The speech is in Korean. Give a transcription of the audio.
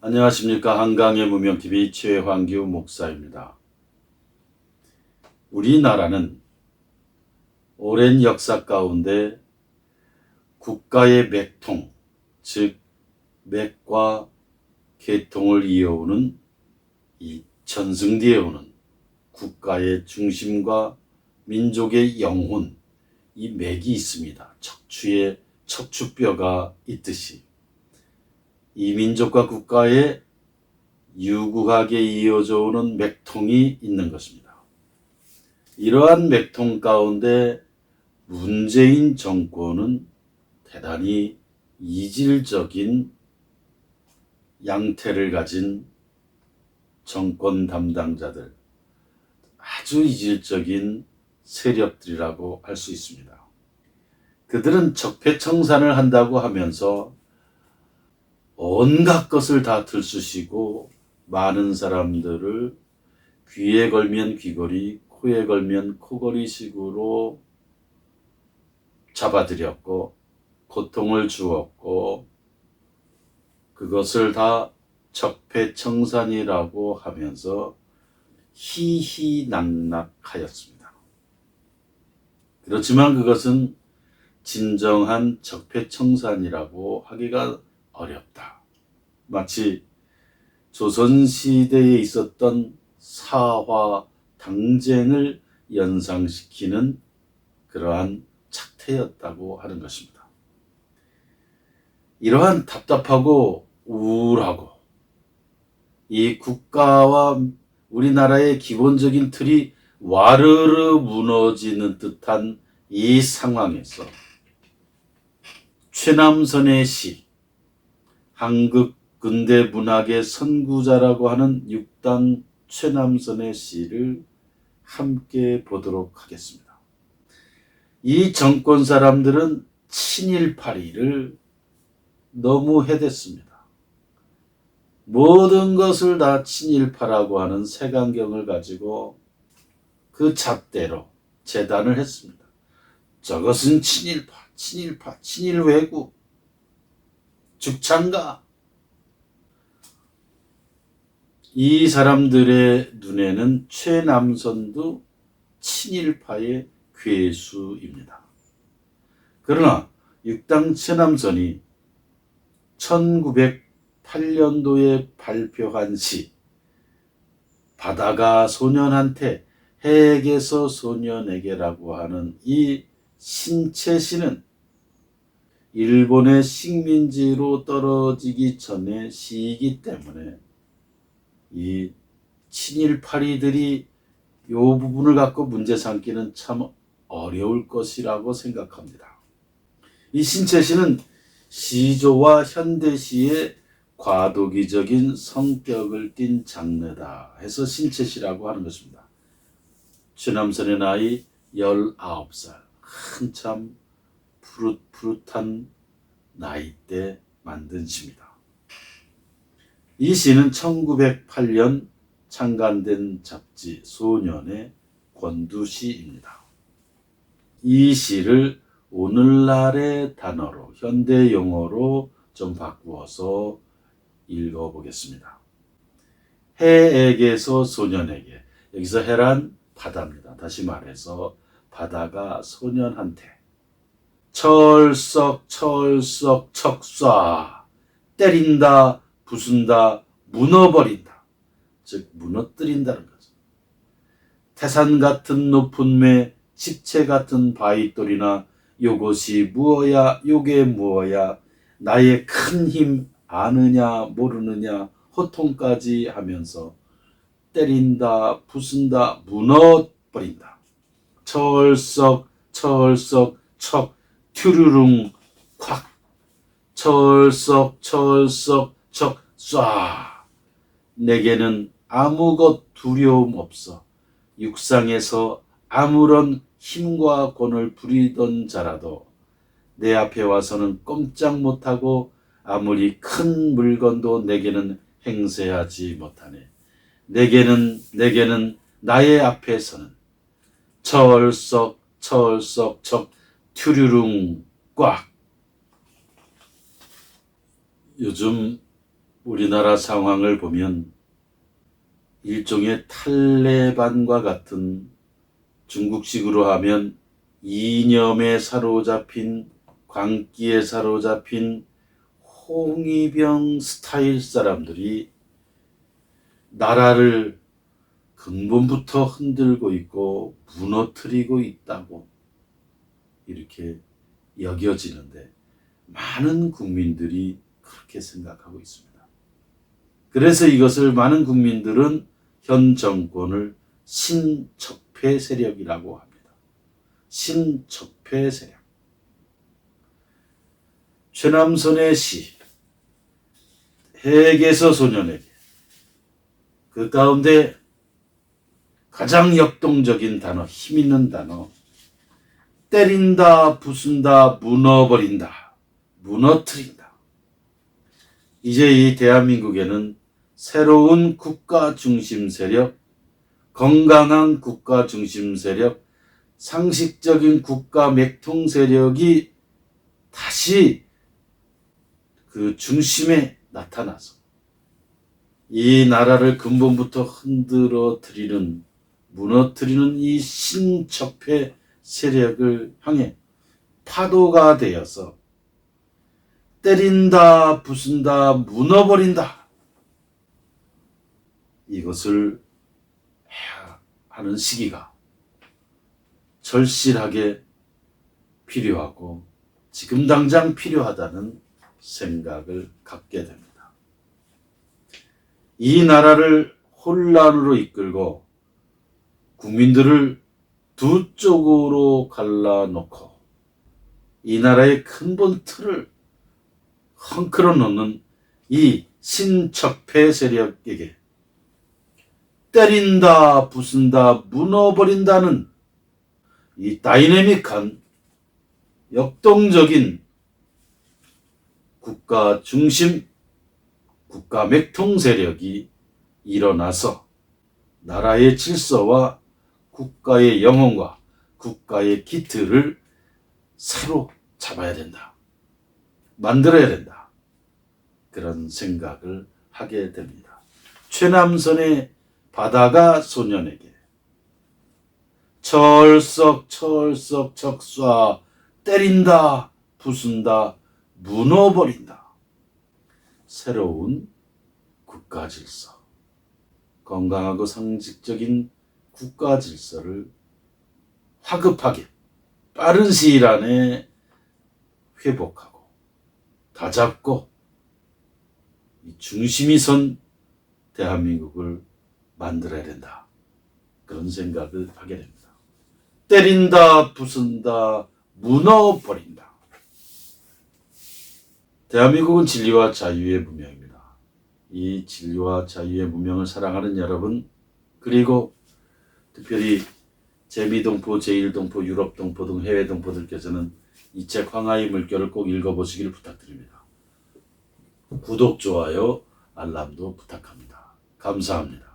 안녕하십니까 한강의 무명TV 최황규 목사입니다. 우리나라는 오랜 역사 가운데 국가의 맥통, 즉 맥과 계통을 이어오는 이 전승기에 오는 국가의 중심과 민족의 영혼, 이 맥이 있습니다. 척추에 척추뼈가 있듯이 이 민족과 국가에 유구하게 이어져 오는 맥통이 있는 것입니다. 이러한 맥통 가운데 문재인 정권은 대단히 이질적인 양태를 가진 정권 담당자들, 아주 이질적인 세력들이라고 할 수 있습니다. 그들은 적폐청산을 한다고 하면서 온갖 것을 다 들쑤시고 많은 사람들을 귀에 걸면 귀걸이, 코에 걸면 코걸이 식으로 잡아들였고 고통을 주었고 그것을 다 적폐청산이라고 하면서 희희낙낙하였습니다. 그렇지만 그것은 진정한 적폐청산이라고 하기가 어렵다. 마치 조선시대에 있었던 사화 당쟁을 연상시키는 그러한 착태였다고 하는 것입니다. 이러한 답답하고 우울하고 이 국가와 우리나라의 기본적인 틀이 와르르 무너지는 듯한 이 상황에서 최남선의 시, 한국 근대 문학의 선구자라고 하는 육당 최남선의 시를 함께 보도록 하겠습니다. 이 정권 사람들은 친일파리를 너무 해댔습니다. 모든 것을 다 친일파라고 하는 색안경을 가지고 그 잣대로 재단을 했습니다. 저것은 친일파, 친일파, 친일외국, 죽창가. 이 사람들의 눈에는 최남선도 친일파의 괴수입니다. 그러나 육당 최남선이 1908년도에 발표한 시 바다가 소년한테 해에게서 소년에게라고 하는 이 신채시는 일본의 식민지로 떨어지기 전의 시이기 때문에 이 친일파리들이 이 부분을 갖고 문제 삼기는 참 어려울 것이라고 생각합니다. 이 신채시는 시조와 현대시의 과도기적인 성격을 띤 장르다 해서 신채시라고 하는 것입니다. 최남선의 나이 19살 한참 푸릇푸릇한 나이 때 만든 시입니다. 이 시는 1908년 창간된 잡지 소년의 권두시입니다. 이 시를 오늘날의 단어로 현대 용어로 좀 바꾸어서 읽어보겠습니다. 해에게서 소년에게 여기서 해란 바다입니다. 다시 말해서 바다가 소년한테 철썩 철썩 척쏴 때린다 부순다 무너버린다 즉 무너뜨린다는 거죠. 태산 같은 높은 매 집채 같은 바위돌이나 요것이 무엇야 요게 무엇야 나의 큰 힘 아느냐 모르느냐 호통까지 하면서 때린다 부순다 무너버린다. 철썩 철썩 척 튜르릉 콱. 철썩 철썩 척쏴. 내게는 아무것 두려움 없어. 육상에서 아무런 힘과 권을 부리던 자라도 내 앞에 와서는 꼼짝 못하고 아무리 큰 물건도 내게는 행세하지 못하네. 내게는 내게는 나의 앞에서는 철썩 철썩척 튜류룽 꽉. 요즘 우리나라 상황을 보면 일종의 탈레반과 같은 중국식으로 하면 이념에 사로잡힌 광기에 사로잡힌 홍위병 스타일 사람들이 나라를 근본부터 흔들고 있고 무너뜨리고 있다고 이렇게 여겨지는데 많은 국민들이 그렇게 생각하고 있습니다. 그래서 이것을 많은 국민들은 현 정권을 신척패 세력이라고 합니다. 신척패 세력. 최남선의 시 핵에서 소년에게 그 가운데 가장 역동적인 단어, 힘 있는 단어, 때린다, 부순다, 무너버린다, 무너뜨린다. 이제 이 대한민국에는 새로운 국가 중심 세력, 건강한 국가 중심 세력, 상식적인 국가 맥통 세력이 다시 그 중심에 나타나서 이 나라를 근본부터 흔들어뜨리는 무너뜨리는 이 신척패 세력을 향해 파도가 되어서 때린다, 부순다, 무너버린다. 이것을 해야 하는 시기가 절실하게 필요하고 지금 당장 필요하다는 생각을 갖게 됩니다. 이 나라를 혼란으로 이끌고 국민들을 두 쪽으로 갈라놓고 이 나라의 근본 틀을 헝클어 놓는 이 신척패 세력에게 때린다, 부순다, 무너버린다는 이 다이내믹한 역동적인 국가 중심, 국가 맥통 세력이 일어나서 나라의 질서와 국가의 영혼과 국가의 기틀을 새로 잡아야 된다. 만들어야 된다. 그런 생각을 하게 됩니다. 최남선의 바다가 소년에게 철썩 철썩 척쏴 때린다 부순다 무너버린다. 새로운 국가 질서 건강하고 상식적인 국가 질서를 화급하게 빠른 시일 안에 회복하고 다잡고 이 중심이 선 대한민국을 만들어야 된다. 그런 생각을 하게 됩니다. 때린다, 부순다, 무너버린다. 대한민국은 진리와 자유의 문명입니다. 이 진리와 자유의 문명을 사랑하는 여러분, 그리고 특별히 제미동포, 제1동포, 유럽동포 등 해외 동포들께서는 이 책 황하의 물결을 꼭 읽어보시기를 부탁드립니다. 구독, 좋아요, 알람도 부탁합니다. 감사합니다.